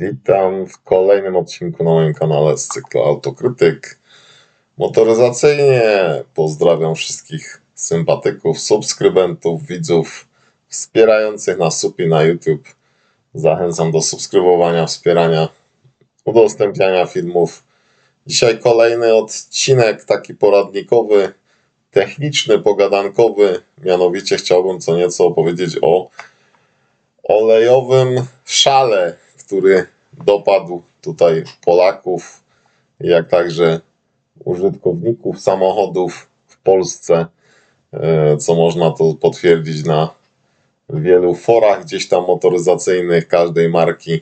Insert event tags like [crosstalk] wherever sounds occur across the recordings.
Witam w kolejnym odcinku na moim kanale z cyklu Autokrytyk. Motoryzacyjnie pozdrawiam wszystkich sympatyków, subskrybentów, widzów wspierających nas supi na YouTube. Zachęcam do subskrybowania, wspierania, udostępniania filmów. Dzisiaj kolejny odcinek taki poradnikowy, techniczny, pogadankowy. Mianowicie chciałbym co nieco opowiedzieć o olejowym szale, który dopadł tutaj Polaków, jak także użytkowników samochodów w Polsce, e, co można to potwierdzić na wielu forach gdzieś tam motoryzacyjnych każdej marki.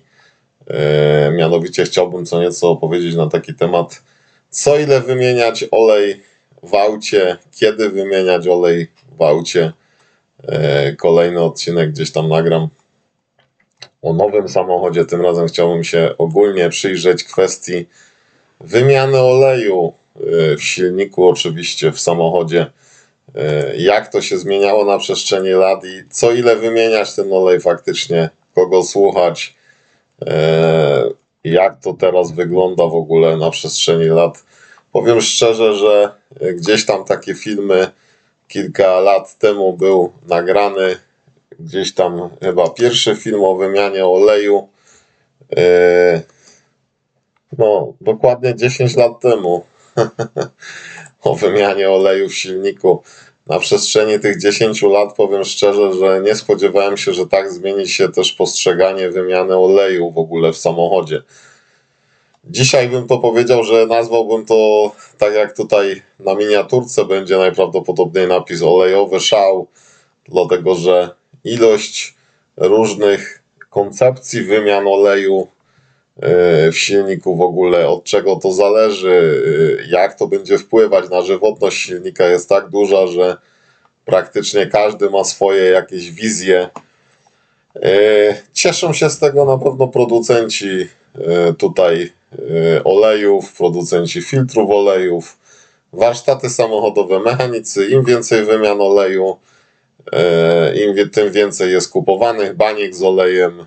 E, Mianowicie chciałbym co nieco opowiedzieć na taki temat, co ile wymieniać olej w aucie, kiedy wymieniać olej w aucie. E, Kolejny odcinek gdzieś tam nagram o nowym samochodzie. Tym razem chciałbym się ogólnie przyjrzeć kwestii wymiany oleju y, w silniku, oczywiście w samochodzie. Y, Jak to się zmieniało na przestrzeni lat i co ile wymieniać ten olej faktycznie, kogo słuchać, y, jak to teraz wygląda w ogóle na przestrzeni lat. Powiem szczerze, że gdzieś tam takie filmy kilka lat temu był nagrany gdzieś tam chyba pierwszy film o wymianie oleju. Yy, no, dokładnie 10 lat temu. [laughs] o wymianie oleju w silniku. Na przestrzeni tych 10 lat powiem szczerze, że nie spodziewałem się, że tak zmieni się też postrzeganie wymiany oleju w ogóle w samochodzie. Dzisiaj bym to powiedział, że nazwałbym to tak jak tutaj na miniaturce będzie najprawdopodobniej napis olejowy szał, dlatego że ilość różnych koncepcji wymian oleju e, w silniku w ogóle, od czego to zależy, e, jak to będzie wpływać na żywotność silnika jest tak duża, że praktycznie każdy ma swoje jakieś wizje. E, Cieszą się z tego na pewno producenci tutaj olejów, producenci filtrów olejów, warsztaty samochodowe, mechanicy. Im więcej wymian oleju, im wie- tym więcej jest kupowanych baniek z olejem. E,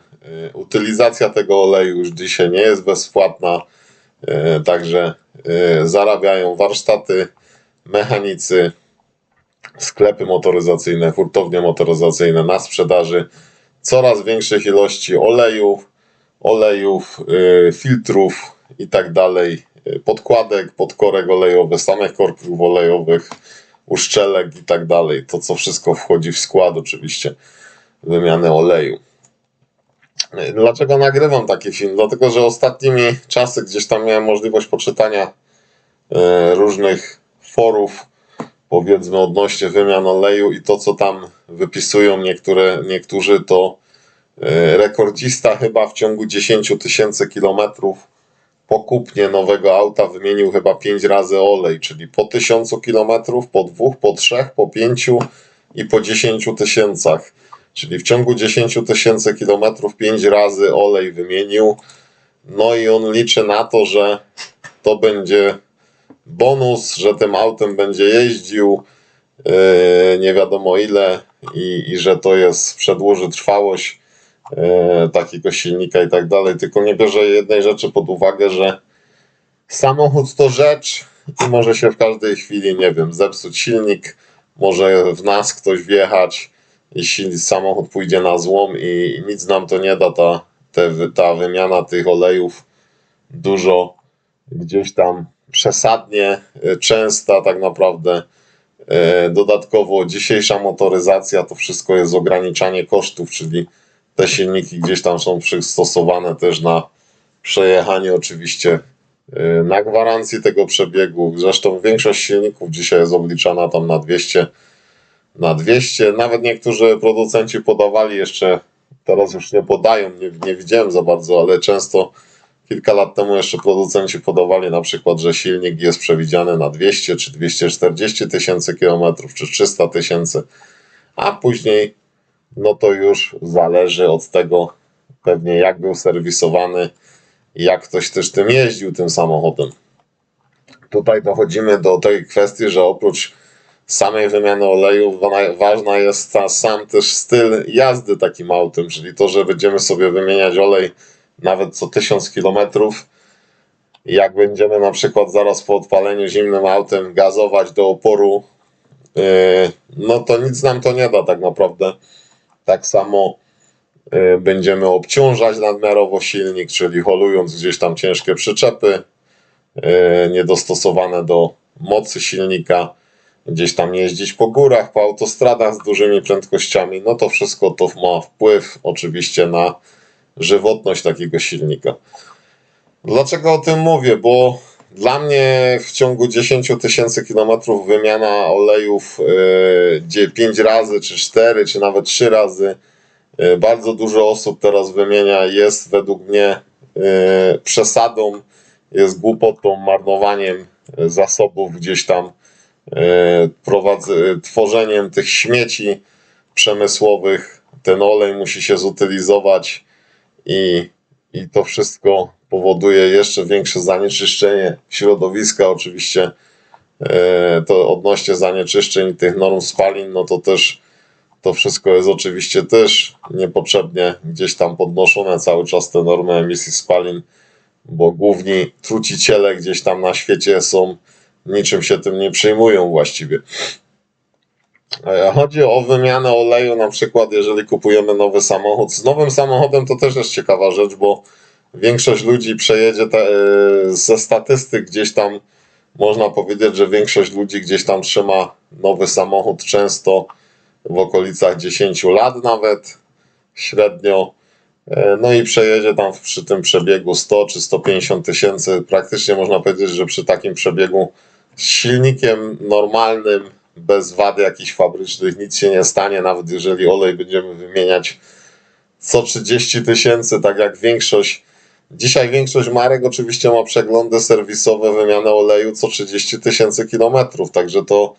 Utylizacja tego oleju już dzisiaj nie jest bezpłatna, e, także e, zarabiają warsztaty, mechanicy, sklepy motoryzacyjne, hurtownie motoryzacyjne na sprzedaży coraz większych ilości olejów, olejów, e, filtrów i tak dalej, e, podkładek, podkorek olejowych, samych korków olejowych, uszczelek i tak dalej. To, co wszystko wchodzi w skład, oczywiście, wymiany oleju. Dlaczego nagrywam taki film? Dlatego, że ostatnimi czasy gdzieś tam miałem możliwość poczytania e, różnych forów, powiedzmy odnośnie wymian oleju i to, co tam wypisują niektóre, niektórzy, to e, rekordzista chyba w ciągu 10 tysięcy kilometrów po kupnie nowego auta wymienił chyba 5 razy olej, czyli po 1000 kilometrów, po dwóch, po trzech, po pięciu i po 10 tysiącach. Czyli w ciągu 10 tysięcy kilometrów 5 razy olej wymienił. No i on liczy na to, że to będzie bonus, że tym autem będzie jeździł yy, nie wiadomo ile i, i że to jest przedłuży trwałość takiego silnika i tak dalej, tylko nie bierze jednej rzeczy pod uwagę, że samochód to rzecz i może się w każdej chwili, nie wiem, zepsuć silnik, może w nas ktoś wjechać i samochód pójdzie na złom i nic nam to nie da, ta, te, ta wymiana tych olejów dużo gdzieś tam przesadnie e, częsta tak naprawdę. E, Dodatkowo dzisiejsza motoryzacja to wszystko jest ograniczanie kosztów, czyli te silniki gdzieś tam są przystosowane też na przejechanie oczywiście y, na gwarancji tego przebiegu. Zresztą większość silników dzisiaj jest obliczana tam na 200, na 200. Nawet niektórzy producenci podawali jeszcze, teraz już nie podają, nie, nie widziałem za bardzo, ale często kilka lat temu jeszcze producenci podawali na przykład, że silnik jest przewidziany na 200 czy 240 tysięcy kilometrów, czy 300 tysięcy, a później no to już zależy od tego pewnie jak był serwisowany i jak ktoś też tym jeździł tym samochodem. Tutaj dochodzimy do tej kwestii, że oprócz samej wymiany oleju wa- ważna jest ta sam też styl jazdy takim autem, czyli to, że będziemy sobie wymieniać olej nawet co 1000 kilometrów. Jak będziemy na przykład zaraz po odpaleniu zimnym autem gazować do oporu, yy, no to nic nam to nie da tak naprawdę. Tak samo yy, będziemy obciążać nadmiarowo silnik, czyli holując gdzieś tam ciężkie przyczepy yy, niedostosowane do mocy silnika, gdzieś tam jeździć po górach, po autostradach z dużymi prędkościami, no to wszystko to ma wpływ oczywiście na żywotność takiego silnika. Dlaczego o tym mówię? Bo dla mnie w ciągu 10 tysięcy kilometrów wymiana olejów gdzie 5 razy, czy 4, czy nawet 3 razy, yy, bardzo dużo osób teraz wymienia, jest według mnie yy, przesadą, jest głupotą, marnowaniem zasobów gdzieś tam, tworzeniem tych śmieci przemysłowych. Ten olej musi się zutylizować i, i to wszystko powoduje jeszcze większe zanieczyszczenie środowiska. Oczywiście e, to odnośnie zanieczyszczeń tych norm spalin, no to też to wszystko jest oczywiście też niepotrzebnie gdzieś tam podnoszone cały czas te normy emisji spalin, bo główni truciciele gdzieś tam na świecie są, niczym się tym nie przejmują właściwie. E, Chodzi o wymianę oleju, na przykład jeżeli kupujemy nowy samochód. Z nowym samochodem to też jest ciekawa rzecz, bo większość ludzi przejedzie te, ze statystyk gdzieś tam można powiedzieć, że większość ludzi gdzieś tam trzyma nowy samochód często w okolicach 10 lat nawet średnio. E, No i przejedzie tam przy tym przebiegu 100 czy 150 tysięcy. Praktycznie można powiedzieć, że przy takim przebiegu z silnikiem normalnym, bez wad jakichś fabrycznych, nic się nie stanie, nawet jeżeli olej będziemy wymieniać co 30 tysięcy, tak jak większość. Dzisiaj większość marek oczywiście ma przeglądy serwisowe, wymianę oleju co 30 tysięcy kilometrów, także to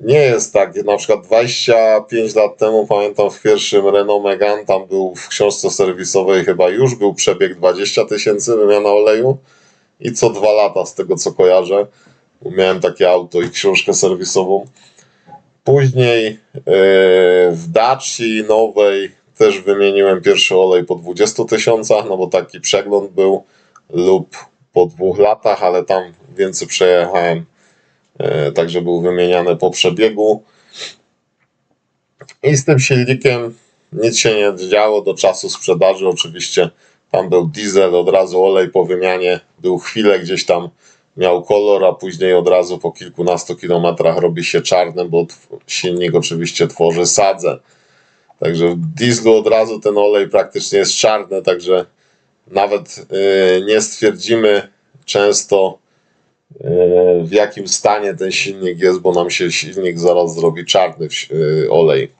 nie jest tak. Na przykład 25 lat temu pamiętam w pierwszym Renault Megane, tam był w książce serwisowej chyba już był przebieg 20 tysięcy wymiana oleju i co dwa lata z tego co kojarzę. Miałem takie auto i książkę serwisową. Później yy, w Daci nowej też wymieniłem pierwszy olej po 20 tysiącach, no bo taki przegląd był, lub po dwóch latach, ale tam więcej przejechałem, yy, także był wymieniany po przebiegu. I z tym silnikiem nic się nie działo do czasu sprzedaży. Oczywiście tam był diesel, od razu olej po wymianie był chwilę gdzieś tam miał kolor, a później od razu po kilkunastu kilometrach robi się czarny, bo silnik oczywiście tworzy sadzę. Także w dieslu od razu ten olej praktycznie jest czarny, także nawet yy, nie stwierdzimy często yy, w jakim stanie ten silnik jest, bo nam się silnik zaraz zrobi czarny yy, olej.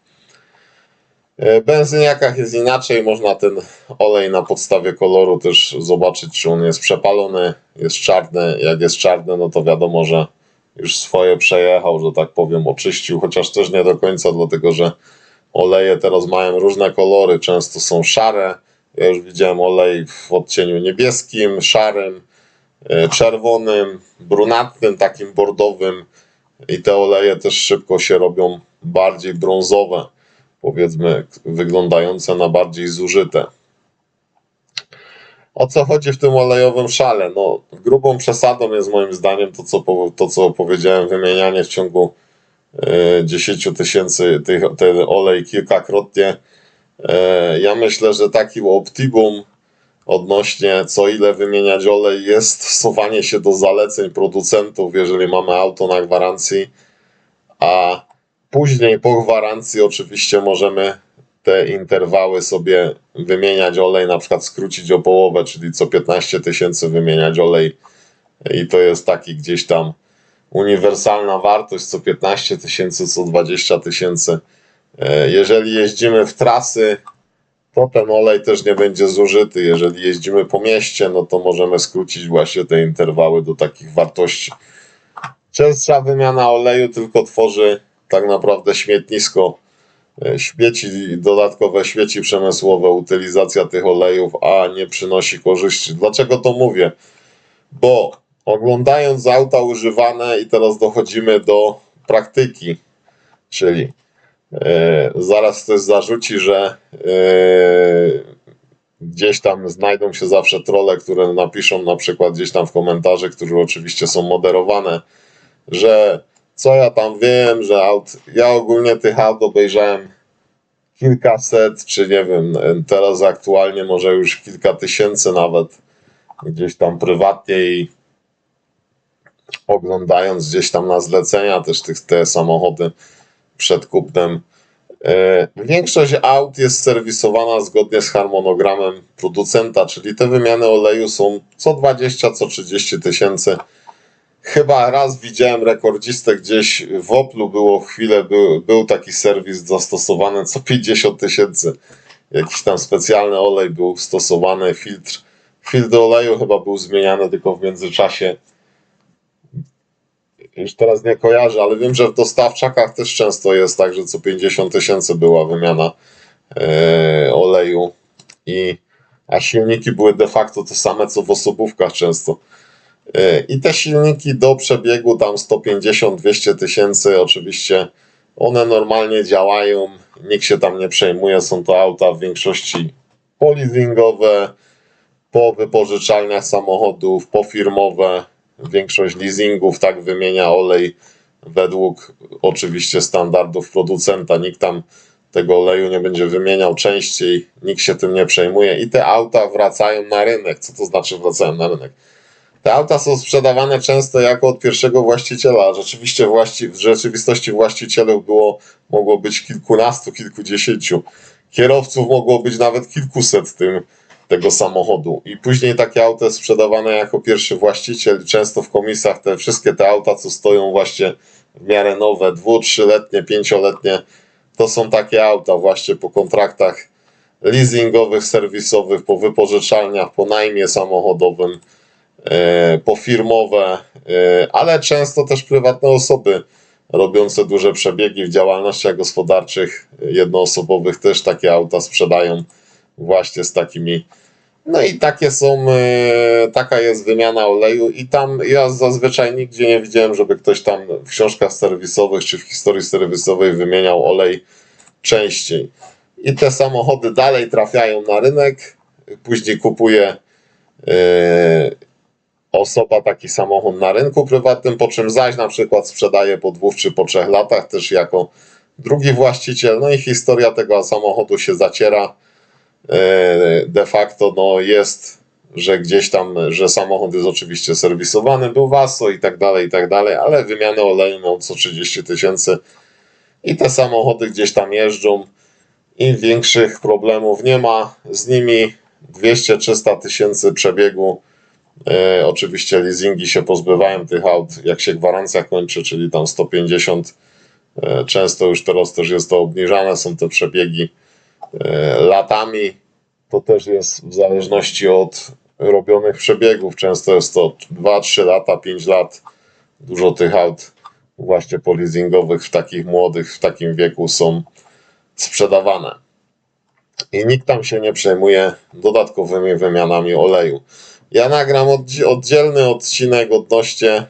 W benzyniakach jest inaczej, można ten olej na podstawie koloru też zobaczyć, czy on jest przepalony, jest czarny. Jak jest czarny, no to wiadomo, że już swoje przejechał, że tak powiem, oczyścił, chociaż też nie do końca, dlatego że oleje teraz mają różne kolory, często są szare. Ja już widziałem olej w odcieniu niebieskim, szarym, e, czerwonym, brunatnym, takim bordowym i te oleje też szybko się robią bardziej brązowe powiedzmy, wyglądające na bardziej zużyte. O co chodzi w tym olejowym szale? No, grubą przesadą jest moim zdaniem to, co, to, co powiedziałem, wymienianie w ciągu 10 tysięcy tych, ten olej kilkakrotnie. E, ja myślę, że takim optimum odnośnie co ile wymieniać olej jest stosowanie się do zaleceń producentów, jeżeli mamy auto na gwarancji, a Później po gwarancji oczywiście możemy te interwały sobie wymieniać olej, na przykład skrócić o połowę, czyli co 15 tysięcy wymieniać olej i to jest taki gdzieś tam uniwersalna wartość, co 15 tysięcy, co 20 tysięcy. E, Jeżeli jeździmy w trasy, to ten olej też nie będzie zużyty. Jeżeli jeździmy po mieście, no to możemy skrócić właśnie te interwały do takich wartości. Częstsza wymiana oleju tylko tworzy tak naprawdę śmietnisko e, śmieci, dodatkowe śmieci przemysłowe, utylizacja tych olejów, a nie przynosi korzyści. Dlaczego to mówię? Bo oglądając auta używane i teraz dochodzimy do praktyki, czyli e, zaraz ktoś zarzuci, że e, gdzieś tam znajdą się zawsze trole, które napiszą na przykład gdzieś tam w komentarze, które oczywiście są moderowane, że co ja tam wiem, że aut, ja ogólnie tych aut obejrzałem kilkaset, czy nie wiem, teraz aktualnie może już kilka tysięcy nawet, gdzieś tam prywatnie i oglądając gdzieś tam na zlecenia też tych, te samochody przed kupnem. E, Większość aut jest serwisowana zgodnie z harmonogramem producenta, czyli te wymiany oleju są co 20, co 30 tysięcy. Chyba raz widziałem rekordzistę gdzieś w Oplu było chwilę, był, był taki serwis zastosowany co 50 tysięcy. Jakiś tam specjalny olej był stosowany, filtr. Filtr oleju chyba był zmieniany tylko w międzyczasie. Już teraz nie kojarzę, ale wiem, że w dostawczakach też często jest tak, że co 50 tysięcy była wymiana e, oleju. I, a silniki były de facto te same co w osobówkach często. E, I te silniki do przebiegu tam 150-200 tysięcy, oczywiście one normalnie działają, nikt się tam nie przejmuje. Są to auta w większości polizingowe, po wypożyczalniach samochodów, pofirmowe. Większość leasingów tak wymienia olej według oczywiście standardów producenta. Nikt tam tego oleju nie będzie wymieniał częściej, nikt się tym nie przejmuje i te auta wracają na rynek. Co to znaczy wracają na rynek? Te auta są sprzedawane często jako od pierwszego właściciela. Rzeczywiście właści, w rzeczywistości właścicielów było, mogło być kilkunastu, kilkudziesięciu. Kierowców mogło być nawet kilkuset tym, tego samochodu. I później takie auto jest sprzedawane jako pierwszy właściciel. Często w komisjach te wszystkie te auta, co stoją właśnie w miarę nowe, dwu, trzyletnie, pięcioletnie, to są takie auta właśnie po kontraktach leasingowych, serwisowych, po wypożyczalniach, po najmie samochodowym e, pofirmowe, e, ale często też prywatne osoby robiące duże przebiegi w działalnościach gospodarczych jednoosobowych też takie auta sprzedają właśnie z takimi. No i takie są, e, taka jest wymiana oleju i tam ja zazwyczaj nigdzie nie widziałem, żeby ktoś tam w książkach serwisowych czy w historii serwisowej wymieniał olej częściej. I te samochody dalej trafiają na rynek, później kupuje e, osoba taki samochód na rynku prywatnym, po czym zaś na przykład sprzedaje po dwóch czy po trzech latach też jako drugi właściciel. No i historia tego samochodu się zaciera. E, De facto no jest, że gdzieś tam, że samochód jest oczywiście serwisowany, był WASO i tak dalej, i tak dalej, ale wymianę oleju miał co 30 tysięcy i te samochody gdzieś tam jeżdżą i większych problemów nie ma z nimi. 200-300 tysięcy przebiegu E, oczywiście leasingi się pozbywają tych aut, jak się gwarancja kończy, czyli tam 150. E, często już teraz też jest to obniżane, są te przebiegi latami. To też jest w zależności od robionych przebiegów. Często jest to 2-3 lata, 5 lat. Dużo tych aut właśnie polizingowych w takich młodych, w takim wieku są sprzedawane. I nikt tam się nie przejmuje dodatkowymi wymianami oleju. Ja nagram oddzie- oddzielny odcinek odnośnie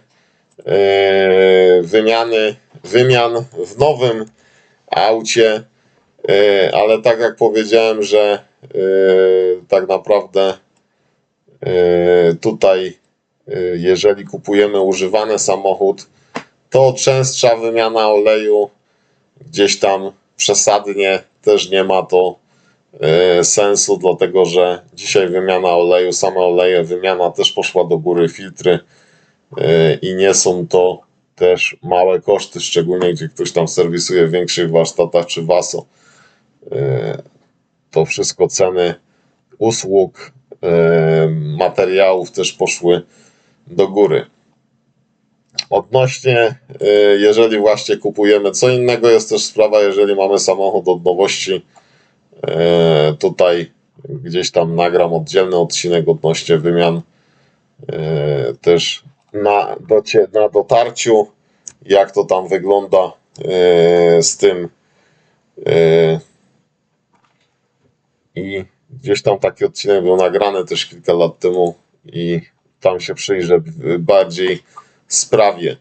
yy, wymiany, wymian w nowym aucie, ale tak jak powiedziałem, że yy, tak naprawdę yy, tutaj, jeżeli kupujemy używany samochód, to częstsza wymiana oleju gdzieś tam przesadnie też nie ma to e, sensu, dlatego że dzisiaj wymiana oleju, same oleje, wymiana też poszła do góry, filtry e, i nie są to też małe koszty, szczególnie gdzie ktoś tam serwisuje w większych warsztatach czy WASO. E, To wszystko ceny usług, e, materiałów też poszły do góry. Odnośnie, y, jeżeli właśnie kupujemy, co innego jest też sprawa, jeżeli mamy samochód od nowości. y, Tutaj gdzieś tam nagram oddzielny odcinek odnośnie wymian y, też na, docie, na dotarciu, jak to tam wygląda y, z tym. I gdzieś tam taki odcinek był nagrany też kilka lat temu i tam się przyjrzę bardziej sprawie.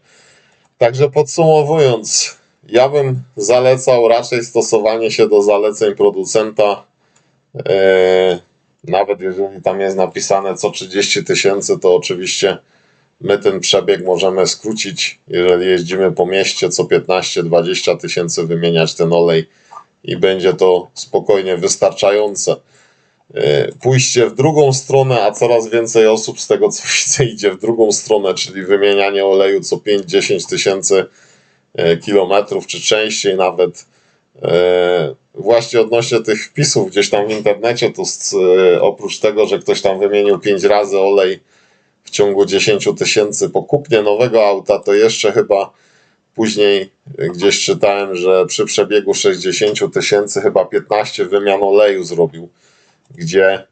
Także podsumowując, ja bym zalecał raczej stosowanie się do zaleceń producenta. E, Nawet jeżeli tam jest napisane co 30 tysięcy, to oczywiście my ten przebieg możemy skrócić, jeżeli jeździmy po mieście co 15-20 tysięcy wymieniać ten olej i będzie to spokojnie wystarczające. E, Pójście w drugą stronę, a coraz więcej osób z tego co [laughs] widzę idzie w drugą stronę, czyli wymienianie oleju co 5-10 tysięcy e, kilometrów, czy częściej nawet. E, Właśnie odnośnie tych wpisów gdzieś tam w internecie, to oprócz tego, że ktoś tam wymienił 5 razy olej w ciągu 10 tysięcy po kupnie nowego auta, to jeszcze chyba później gdzieś czytałem, że przy przebiegu 60 tysięcy chyba 15 wymian oleju zrobił, gdzie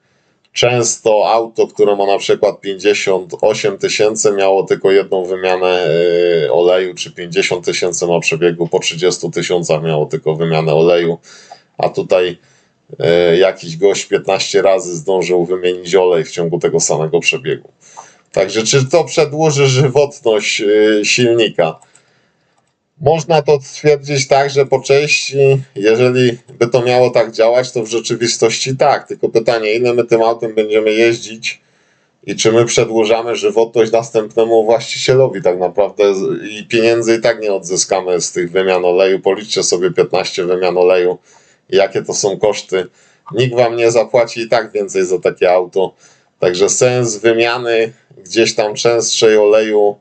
często auto, które ma na przykład 58 tysięcy miało tylko jedną wymianę e, oleju, czy 50 tysięcy ma przebiegu, po 30 tysiącach miało tylko wymianę oleju, a tutaj e, jakiś gość 15 razy zdążył wymienić olej w ciągu tego samego przebiegu. Także czy to przedłuży żywotność e, silnika? Można to stwierdzić tak, że po części, jeżeli by to miało tak działać, to w rzeczywistości tak. Tylko pytanie, ile my tym autem będziemy jeździć i czy my przedłużamy żywotność następnemu właścicielowi tak naprawdę i pieniędzy i tak nie odzyskamy z tych wymian oleju. Policzcie sobie 15 wymian oleju, jakie to są koszty. Nikt wam nie zapłaci i tak więcej za takie auto. Także sens wymiany gdzieś tam częstszej oleju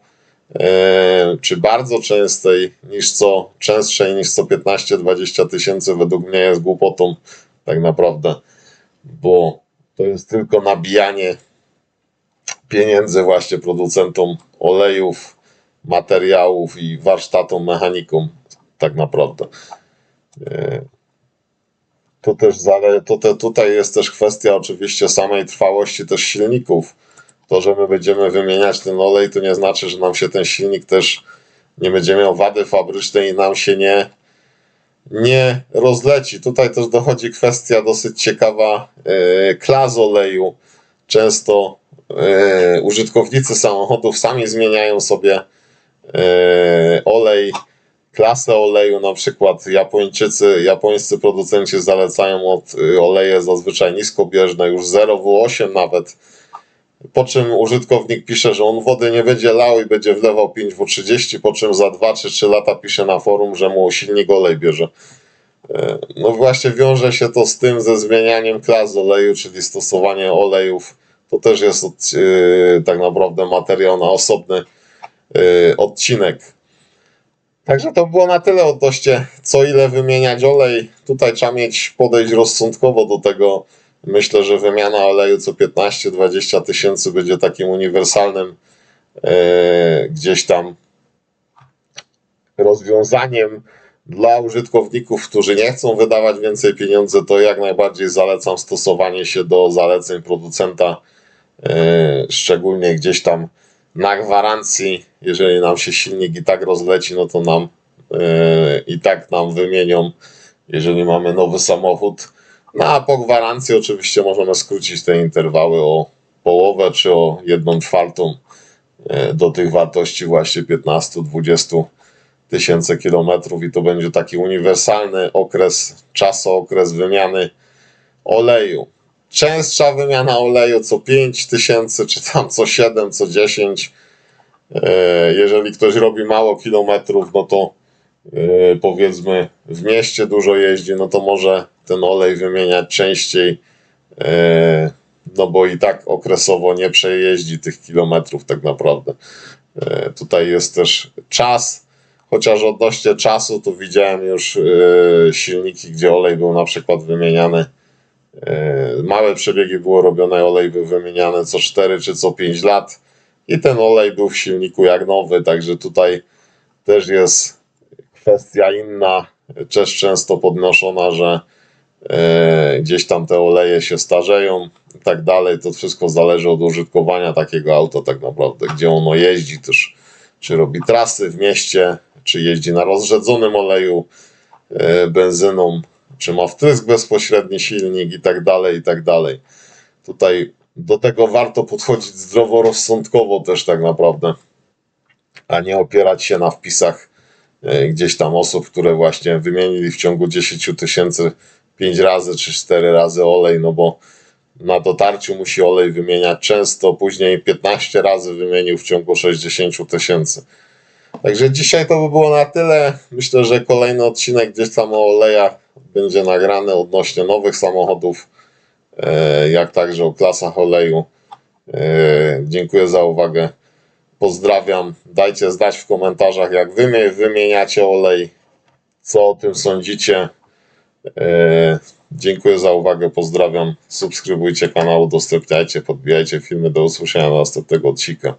czy bardzo częstej niż co częstszej niż co 15-20 tysięcy według mnie jest głupotą tak naprawdę, bo to jest tylko nabijanie pieniędzy właśnie producentom olejów, materiałów i warsztatom, mechanikom tak naprawdę. E, To też to te, tutaj jest też kwestia oczywiście samej trwałości też silników. To, że my będziemy wymieniać ten olej, to nie znaczy, że nam się ten silnik też nie będzie miał wady fabrycznej i nam się nie, nie rozleci. Tutaj też dochodzi kwestia dosyć ciekawa e, klas oleju. Często e, użytkownicy samochodów sami zmieniają sobie e, olej, klasę oleju, na przykład Japończycy, japońscy producenci zalecają od oleje zazwyczaj niskobieżne, już 0W8 nawet, po czym użytkownik pisze, że on wody nie będzie lał i będzie wlewał 5W30, po czym za 2 czy 3 lata pisze na forum, że mu silnik olej bierze. E, No właśnie wiąże się to z tym, ze zmienianiem klas oleju, czyli stosowanie olejów. To też jest od, yy, tak naprawdę materiał na osobny yy, odcinek. Także to było na tyle odnośnie co ile wymieniać olej. Tutaj trzeba mieć podejść rozsądkowo do tego. Myślę, że wymiana oleju co 15-20 tysięcy będzie takim uniwersalnym e, gdzieś tam rozwiązaniem dla użytkowników, którzy nie chcą wydawać więcej pieniędzy, to jak najbardziej zalecam stosowanie się do zaleceń producenta, e, szczególnie gdzieś tam na gwarancji, jeżeli nam się silnik i tak rozleci, no to nam e, i tak nam wymienią, jeżeli mamy nowy samochód. No a po gwarancji oczywiście możemy skrócić te interwały o połowę czy o jedną czwartą e, do tych wartości właśnie 15-20 tysięcy kilometrów i to będzie taki uniwersalny okres, czasookres wymiany oleju. Częstsza wymiana oleju co 5 tysięcy, czy tam co 7, co 10. E, Jeżeli ktoś robi mało kilometrów, no to powiedzmy w mieście dużo jeździ, no to może ten olej wymieniać częściej, e, no bo i tak okresowo nie przejeździ tych kilometrów tak naprawdę. E, Tutaj jest też czas, chociaż odnośnie czasu to widziałem już silniki, gdzie olej był na przykład wymieniany Małe przebiegi było robione, olej był wymieniany co 4 czy co 5 lat i ten olej był w silniku jak nowy, także tutaj też jest kwestia inna, też często podnoszona, że e, gdzieś tam te oleje się starzeją i tak dalej. To wszystko zależy od użytkowania takiego auta tak naprawdę, gdzie ono jeździ też, czy robi trasy w mieście, czy jeździ na rozrzedzonym oleju, e, benzyną, czy ma wtrysk bezpośredni silnik i tak dalej, i tak dalej. Tutaj do tego warto podchodzić zdroworozsądkowo też tak naprawdę, a nie opierać się na wpisach gdzieś tam osób, które właśnie wymienili w ciągu 10 tysięcy 5 razy czy 4 razy olej, no bo na dotarciu musi olej wymieniać często, później 15 razy wymienił w ciągu 60 tysięcy. Także dzisiaj to by było na tyle. Myślę, że kolejny odcinek gdzieś tam o olejach będzie nagrany odnośnie nowych samochodów, e, jak także o klasach oleju. E, Dziękuję za uwagę. Pozdrawiam. Dajcie znać w komentarzach, jak wy mie- wymieniacie olej, co o tym sądzicie. E, Dziękuję za uwagę. Pozdrawiam. Subskrybujcie kanał, udostępniajcie, podbijajcie filmy. Do usłyszenia następnego odcinka.